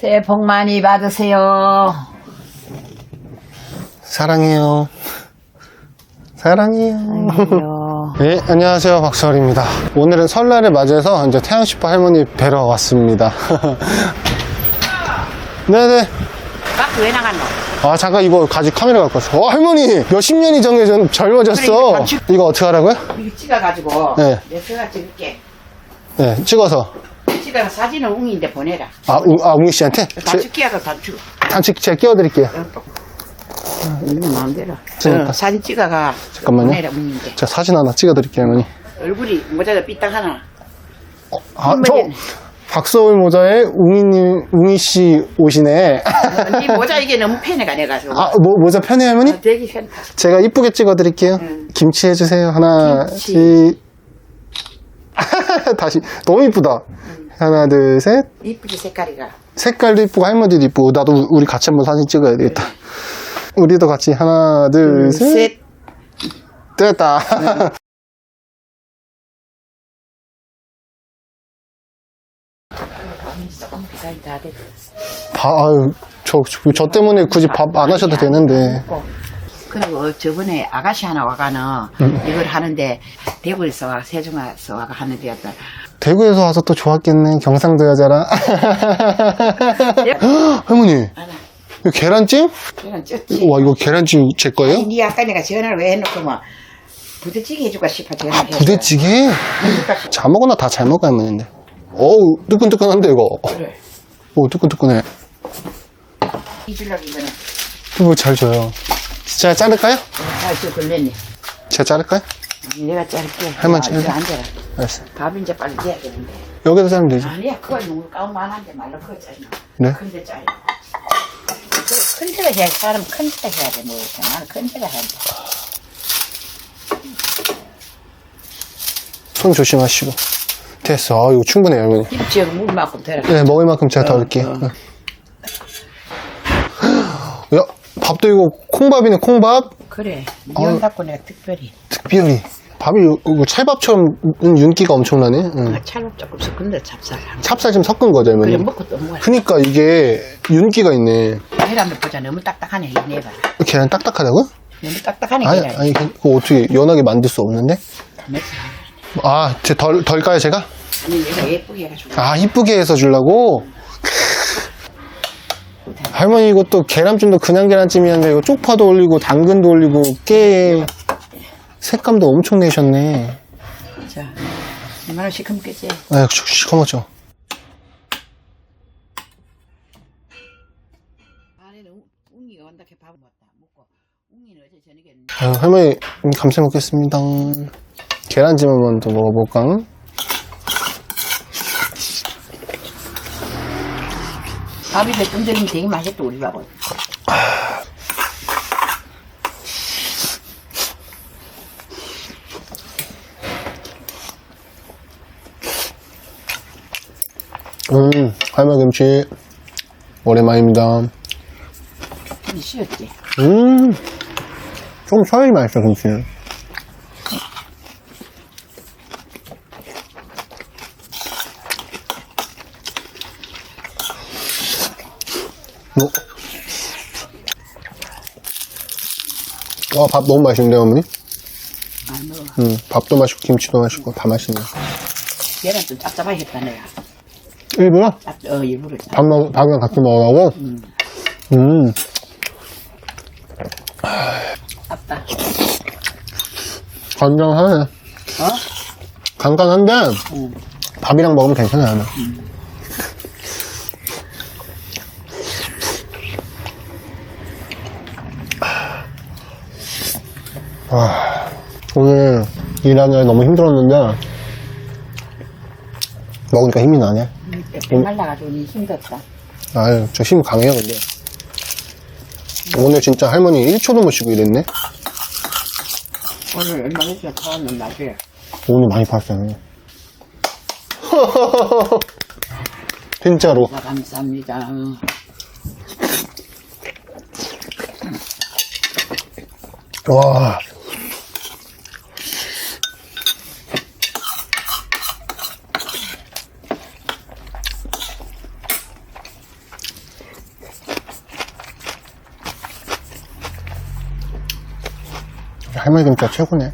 새해 복 많이 받으세요. 사랑해요. 사랑해요. 아이고요. 네, 안녕하세요. 박수월입니다. 오늘은 설날을 맞이해서 이제 태양씨빠 할머니 뵈러 왔습니다. 네네. 막왜 나갔노? 아, 잠깐 이거 가지 카메라 갖고 왔어. 어, 할머니! 몇십 년이 전에 좀 그래, 젊어졌어. 이거 같이- 이거 어떻게 하라고요? 이거 찍어가지고 네. 내가 찍을게. 네, 찍어서. 찍어서 사진은 웅인데 보내라. 아, 우, 아, 웅이 씨한테? 단축 제, 끼어서 단축. 단축 제가 끼워드릴게요. 이거 마음대로. 어, 사진 찍어가 잠깐만요. 보내라 웅인데. 제가 사진 하나 찍어드릴게요, 할머니. 얼굴이 모자도 삐딱 하나. 아, 저. 박서울 모자에 웅이님, 웅이 씨 옷이네. 어, 네 모자 이게 너무 편해가 내가지고. 아, 뭐, 모자 편해, 할머니? 어, 되게 편해. 제가 이쁘게 찍어드릴게요. 응. 김치 해주세요. 하나, 김치. 둘. 다시. 너무 이쁘다. 하나, 둘, 셋. 이쁘지 색깔이가. 색깔도 이쁘고 할머니도 이쁘고 나도 우리 같이 한번 사진 찍어야 되겠다. 우리도 같이 하나, 둘, 셋. 셋. 됐다. 조금 다. 밥, 아유, 저, 저, 저 때문에 굳이 밥 안 하셔도 되는데. 그리고 저번에 아가씨 하나 와가는 음. 이걸 하는데 대구에서 와 세종에서 와가 하는데 어떤 대구에서 와서 또 좋았겠네. 경상도 여자라. 할머니, 하나 이거 계란찜? 그냥 쪘지. 와, 이거 계란찜 제 거예요? 니 아까 내가 전화를 왜 해놓고 뭐 부대찌개 해줄까 싶어 전화를 했어. 부대찌개? 잘 먹거나 다 잘 먹어야 하는데. 어우, 뜨끈뜨끈한데, 이거. 그래. 오, 뜨끈뜨끈해. 이주려고 이거는 이거 잘 줘요. 제가 자를까요? 걸렸네. 제가 자를까요? 내가 자를게. 할머니 아, 자르자. 이거 앉아라. 알았어요. 밥 이제 빨리 돼야 되는데. 여기서 자르면 되죠. 아니야 그걸 너무 까만한데 말로 그거 짜리 네? 큰데 짜리. 큰 데가 해야 사람 큰 데가 해야 돼. 뭐 나는 큰 데가 해야 돼. 손 조심하시고. 됐어. 아, 이거 충분해요, 할머니. 김치에 물만큼 되라. 네, 먹을 만큼 제가 더 넣을게요. 어. 야, 밥도 이거 콩밥이네, 콩밥. 그래. 이혼 내가 특별히 특별히. 밥이 이거 찰밥처럼 윤기가 엄청나네. 응. 찰밥 조금 섞은데 찹쌀. 찹쌀 좀 섞은 거죠, 그래? 먹고 또 먹어야 그니까 이게 윤기가 있네. 계란도 보자 너무 딱딱하네 이 내봐. 계란 딱딱하다고요? 너무 딱딱하네 아니, 계란. 아니, 그거 어떻게 연하게 만들 수 없는데? 맵 아, 제 덜, 덜까요, 제가? 아니 내가 예쁘게 해가지고. 아, 이쁘게 해서 주려고? 할머니 이것도 계란찜도 그냥 계란찜이었는데 이거 쪽파도 올리고 당근도 올리고 깨 색감도 엄청 내셨네. 자, 얼마나 시큼겠지? 아, 시커멓죠. 아유, 할머니 음, 감사 먹겠습니다. 계란찜 한번 더 먹어볼까? 밥이 들으면 되게 맛있다 우리 밥은. 음, 할머니 김치 오랜만입니다. 이 쉬었지. 음, 좀 서야지 맛있어 김치는. 와, 밥 너무 맛있는데, 어머니? 안. 음, 밥도 맛있고, 김치도 맛있고, 다 맛있네. 계란 좀 짭짭하게 했다 내가. 일부러? 짭, 어 일부러. 짭. 밥 먹, 밥이랑 같이 먹으라고? 음, 아빠. 간장하네. 어? 간간한데, 응. 밥이랑 먹으면 괜찮아요. 와, 오늘 일하느라 너무 힘들었는데, 먹으니까 힘이 나네. 배 말라가지고 니 힘들었다. 아유, 저 힘 강해요, 근데. 오늘 진짜 할머니 1초도 못 쉬고 일했네? 오늘 얼마 전에 사왔는 나중에. 오늘 많이 봤어요. 진짜로. 나 감사합니다. 와. 할머니 김치가 최고네.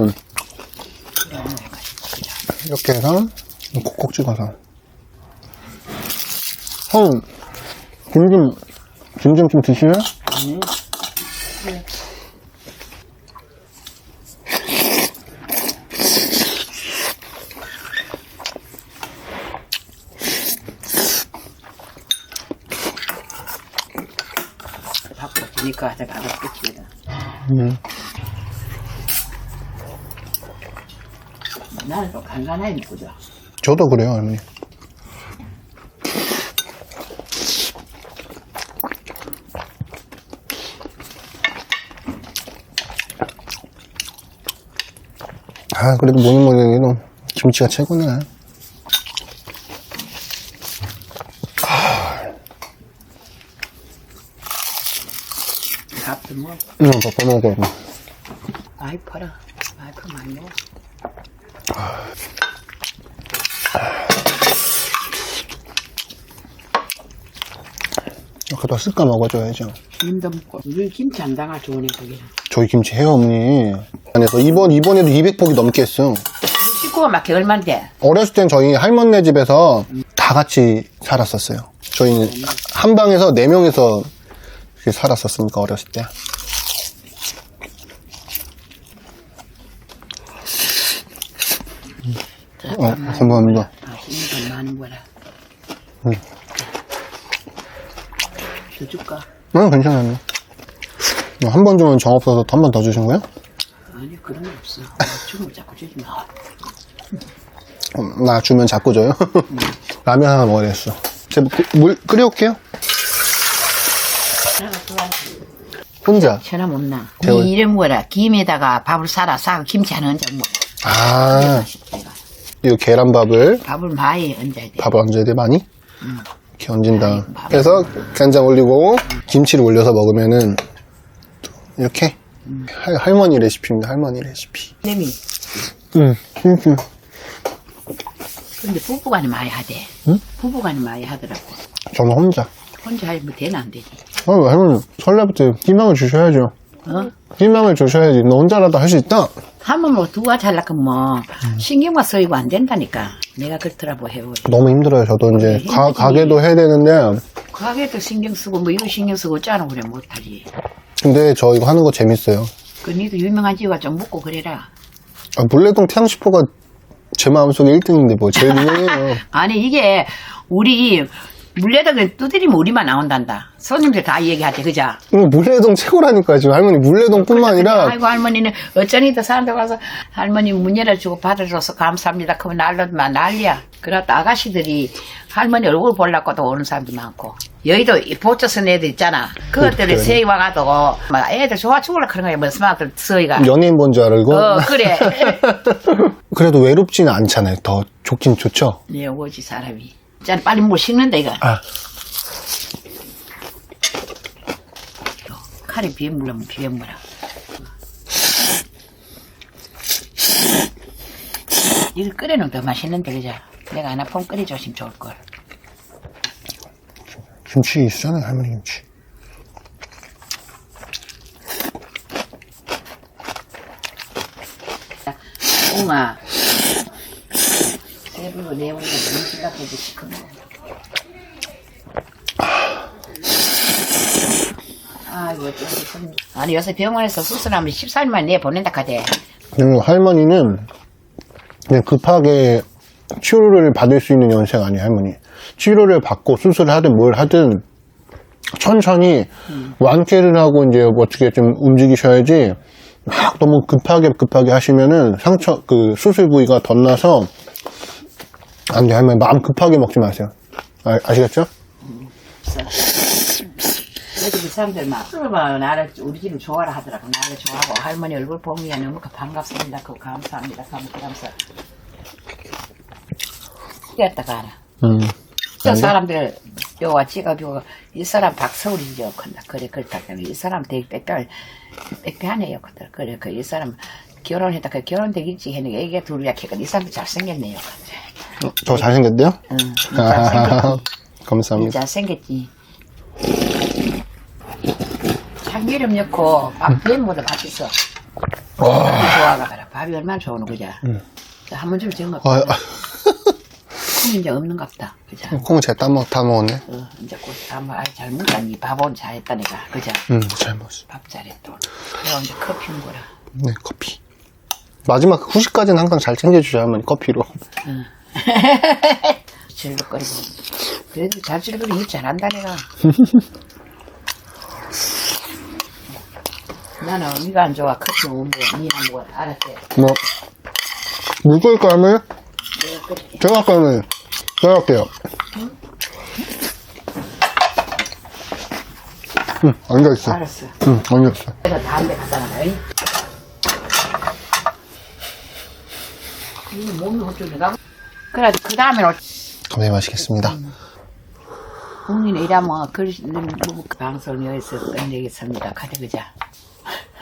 음. 이렇게 해서 콕콕 찍어서. 형, 김 좀, 김 좀 좀 드실래요? 아니. 바 알아 끝이다. 음. 나는 좀 간간하게 먹자. 저도 그래요, 할머니. 아, 그래도 뭐는 뭐는 김치가 최고네. 밥도 뭐, 응, 밥 먹어. 많이 팔아. 많이 팔 많이 먹어. 이렇게 더 쓱까 먹어줘야죠. 김도 먹고. 우리 김치 안 당할 좋으네, 거기는. 저희 김치 해요, 어머니. 안에서 이번, 이번에도 200포기 넘게 했어. 식구가 막게 얼만데? 어렸을 땐 저희 할머니네 집에서 다 같이 살았었어요. 저희는 한 방에서 네 명이서 이렇게 살았었으니까 어렸을 때. 어, 건 많은 거라. 응. 더 줄까? 응, 괜찮아요. 한 번 주면 정 없어서 한 번 더 주신 거예요? 아니, 그런 거 없어. 주면 자꾸 주지 마. 음, 나 주면 자꾸 줘요? 라면 하나 먹어야 겠어 제가 그- 물 끓여올게요. 내가 좋아하지. 혼자. 전화 못 나. 대원. 이 이름 뭐라? 김에다가 밥을 싸라 싸고 김치 하나 얹어 먹어. 아, 맛있다. 이 계란밥을 밥을 많이 얹어야 돼. 밥을 얹어야 돼, 많이? 이렇게 얹은다. 밥. 그래서 간장 올리고 김치를 올려서 먹으면은 이렇게 할, 할머니 레시피입니다. 할머니 레시피. 냄이. 응, 김치. 근데 부부간에 많이 하대. 응? 부부간에 많이 하더라고. 저는 혼자. 혼자 하면 되나 안 되지. 어, 할머니 설레부터 희망을 주셔야죠. 어? 희망을 주셔야지. 너 혼자라도 할 수 있다. 하면 뭐 두가 잘라면 뭐 신경만 쓰이고 안 된다니까. 내가 그렇더라고 해요. 너무 힘들어요. 저도 이제 네, 가, 힘들지. 가게도 해야 되는데 가게도 신경 쓰고 뭐 이거 신경 쓰고 짜는 그래 못하지. 근데 저 이거 하는 거 재밌어요. 그 니도 유명한 지가 좀 묻고 그래라. 아, 물레동 태양시포가 제 마음속에 1등인데 뭐 제일 유명해요. 아니 이게 우리 물레덕은 두드리면 우리만 나온단다. 손님들 다 얘기하지 그자. 이거 물레동 최고라니까 지금 할머니 물레동뿐만 아니라 아이고 할머니는 어쩌니도 사람들 와서 할머니 문 열어주고 받아줘서 감사합니다. 그러면 날로만 난리야. 그러다 아가씨들이 할머니 얼굴 보려고도 오는 사람도 많고 여의도 이 보초 쓴 애들 있잖아. 그것들이 그래. 세이 와가지고 막 애들 좋아 죽을라 그런 거야. 무슨 말들 서희가. 연예인 본 줄 알고 어 그래. 그래도 외롭지는 않잖아요. 더 좋긴 좋죠. 네 오지 사람이. 짠 빨리 물 식는다 이거. 아, 칼에 비빔물하면 비빔물아. 이거 끓여놓으면 더 맛있는데 그죠? 내가 하나 폼 끓여줬으면 좋을걸. 김치 있잖아요, 할머니 김치. 웅아. 세 불고 네 불고 무슨 생각해도 시큰 거. 아이고, 어쩌지 아니, 요새 병원에서 수술하면 14일만 내 보낸다 카대. 그리고 할머니는 그냥 급하게 치료를 받을 수 있는 연세가 아니에요, 할머니. 치료를 받고 수술을 하든 뭘 하든 천천히 완쾌를 하고 이제 어떻게 좀 움직이셔야지 막 너무 급하게 급하게 하시면은 상처, 그 수술 부위가 덧나서 안 돼, 할머니. 마음 급하게 먹지 마세요. 아, 아시겠죠? 요즘 그 사람들 막, 막 나를, 우리 집을 좋아라 하더라고. 나를 좋아하고, 할머니 얼굴 보면 너무 반갑습니다. 그 감사합니다. 감사합니다. 이랬다가 알아. 음. 저 사람들 요와 지갑이고 이 사람 박서울이죠 큰다 그래 그렇다 때문에 이 사람 되게 빽빽 빽빽하네요 그래 그이 사람 결혼했다 그 결혼되기 일찍 했는데 애기 둘이야 걔가 이 사람도 잘생겼네요 어, 저 잘생겼대요? 응 잘생겼고 감사합니다. 잘생겼지. 참기름 넣고 밥 비빔보다 맛있어. 밥이 좋아가 봐라. 밥이 얼마나 좋은 거자. 한번 좀 정어. 아, 아, 콩 이제 없는 갑다. 그자. 콩 제가 따먹, 다 먹었네. 어, 이제 곧 한번 아이 잘 먹다 니 밥은 잘했다 내가. 그자. 음, 잘 먹었어. 밥 잘했다. 그럼 이제 커피 먹어라. 네, 커피. 마지막 후식까지는 항상 잘 챙겨주셔야 할머니, 커피로. 질거리고. 그래도 잘 질거리고 일 잘한다 내가. 나는 이가 안 좋아. 커피 못 먹어. 니나 먹어. 알았지? 뭐, 물 끓일까, 할머니? 내가 끓일게. 제가 할머니? 제가 할게요. 응, 앉아있어. 알았어. 응, 앉아있어. 내가 다음에 갖다 놔 라. 이. 이 몸이 어쩌려가? 그래, 그 다음에 감사히 마시겠습니다. 국민 일하면 그리는 방송 여기서 끝내겠습니다. 가자, 그자.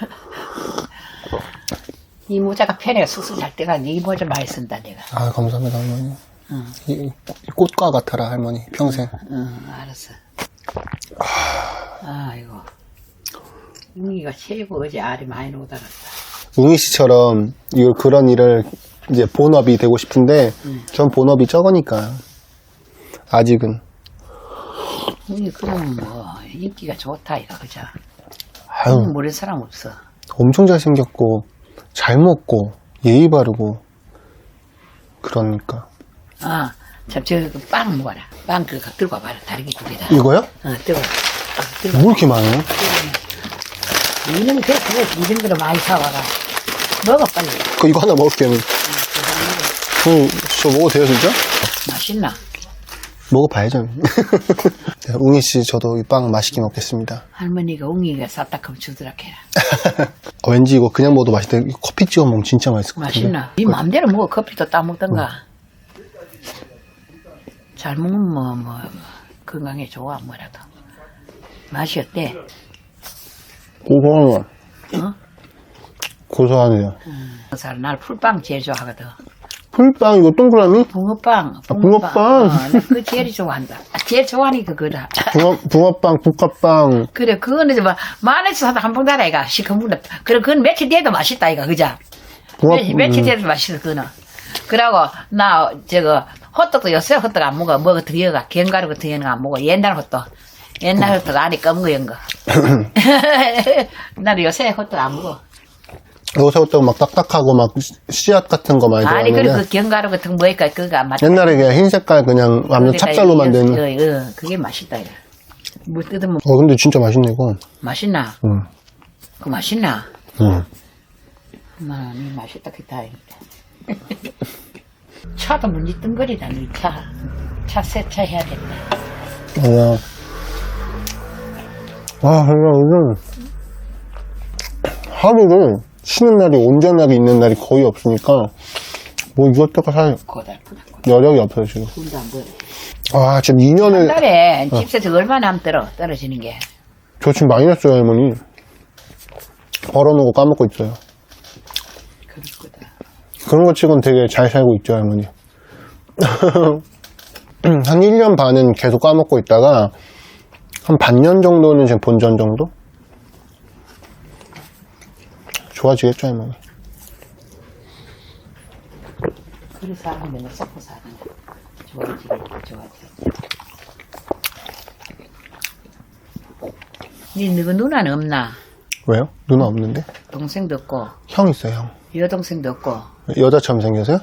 이 모자가 편해. 수술 할 때가 이 모자 많이 쓴다, 내가. 아, 감사합니다, 할머니. 응, 이, 이 꽃과 같아라, 할머니. 평생. 응, 알았어. 아이고. 웅이가 최고 어제 알이 많이 놓다갔다. 웅이 씨처럼 이거 그런 일을 이제 본업이 되고 싶은데 전 본업이 적으니까 아직은 웅이 그럼 뭐 인기가 좋다, 이거, 그자. 아유 모르는 사람 없어. 엄청 잘생겼고 잘 먹고 예의 바르고 그러니까 아, 참, 저, 그빵 먹어라. 빵 그거 들고 와봐라. 다리기 두 개다. 이거요? 어, 뜨거. 어, 뜨거. 뭐 이렇게 많아요? 이놈이 그, 그거, 이 정도로 많이 사와라. 먹어, 빨리. 그 이거 하나 먹을게요. 그, 저 먹어도 돼요 진짜? 맛있나? 먹어봐야죠. 네, 웅이 씨 저도 이 빵 맛있게 먹겠습니다. 할머니가 웅이가 쌌다 하면 주더라 해라. 어, 왠지 이거 그냥 먹어도 맛있대. 이거 커피 찍어 먹으면 진짜 맛있을 것 같은데. 맛있나? 네 맘대로 먹어. 커피도 따먹던가. 잘 먹으면 뭐, 뭐, 건강에 좋아, 뭐라도. 맛이 어때? 고소하네요. 어? 고소하네요. 그 사람 날 풀빵 제일 좋아하거든. 풀빵 이거 동그라미? 붕어빵. 붕어빵. 어, 나그 제일 좋아한다. 아, 제일 좋아하니까 그거다. 붕어, 붕어빵, 국화빵. 그래, 그거는 뭐, 만 원에서 사다 한봉 달아, 이가. 시커문다. 그래, 그건 며칠 뒤에도 맛있다, 이가. 그자? 붕어, 며칠, 며칠 음, 뒤에도 맛있어, 그거는. 그러고, 나, 저거, 호떡도 요새 호떡 안 먹어. 먹어, 드여가. 견과류 같은 거는 안 먹어. 옛날 호떡. 옛날 호떡 안에 검은 거연 거. 나는 요새 호떡 안 먹어. 요새부터 막 딱딱하고 막 씨앗 같은 거 많이 아니, 그래, 들어가는데 그 견과류 같은 거 뭐니까 그거 안 맞다. 옛날에 그냥 흰 색깔 그냥 완전 찹쌀로 만든 어, 어, 그게 맛있다, 이거. 물 뜯으면 어 근데 진짜 맛있네 이거 맛있나? 응. 그 맛있나? 응. 엄마, 니 맛있다, 그 다행이다. 차도 문지 뜬거리다, 니 차. 차 세차 해야 된다. 와. 와, 그냥 요즘 하루를 쉬는 날이 온전하게 있는 날이 거의 없으니까 뭐 이것저것 살 고달프다. 여력이 없어요 지금. 돈도 안 벌어. 와, 지금 한 2년을 달에 집세서 얼마나 안 떨어, 떨어지는 게. 저 지금 많이 났어요 할머니. 벌어놓은 거 까먹고 있어요. 그럴 거다. 그런 거 치곤 되게 잘 살고 있죠, 할머니. 한 1년 반은 계속 까먹고 있다가, 한 반년 정도는 지금 본전 정도? 좋아지겠죠, 할머니. 그래서 사람 맨날 섞고 사는 거. 좋아지겠다, 좋아지겠다. 니 너가 누나는 없나? 왜요? 누나 없는데? 동생도 없고, 형 있어요, 형. 여동생도 없고, 여자처럼 생겼어요?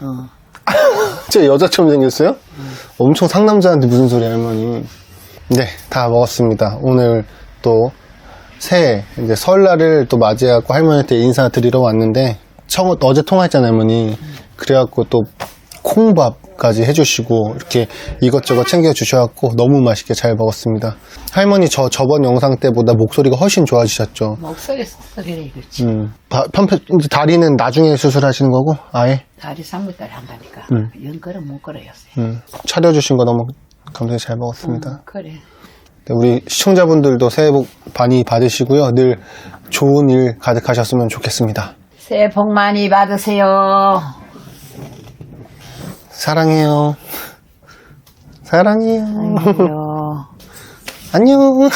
어. 제 여자처럼 생겼어요? 엄청 상남자한테 무슨 소리 할머니. 네, 다 먹었습니다. 오늘 또 새해, 이제 설날을 또 맞이하고 할머니한테 인사 드리러 왔는데, 청, 어제 통화했잖아요, 할머니. 그래갖고 또 콩밥까지 해주시고, 이렇게 이것저것 챙겨 주셔갖고 너무 맛있게 잘 먹었습니다. 할머니 저 저번 영상 때보다 목소리가 훨씬 좋아지셨죠? 목소리 썩썩해, 그렇지. 음, 바- 편편, 이제 다리는 나중에 수술하시는 거고, 아예? 다리 3월달에 한다니까. 음. 연 걸어 못 걸어였어요. 음, 차려주신 거 너무 감사히 잘 먹었습니다. 음, 그래. 네, 우리 시청자분들도 새해 복 많이 받으시고요. 늘 좋은 일 가득하셨으면 좋겠습니다. 새해 복 많이 받으세요. 사랑해요. 사랑해요. 아이고. 안녕.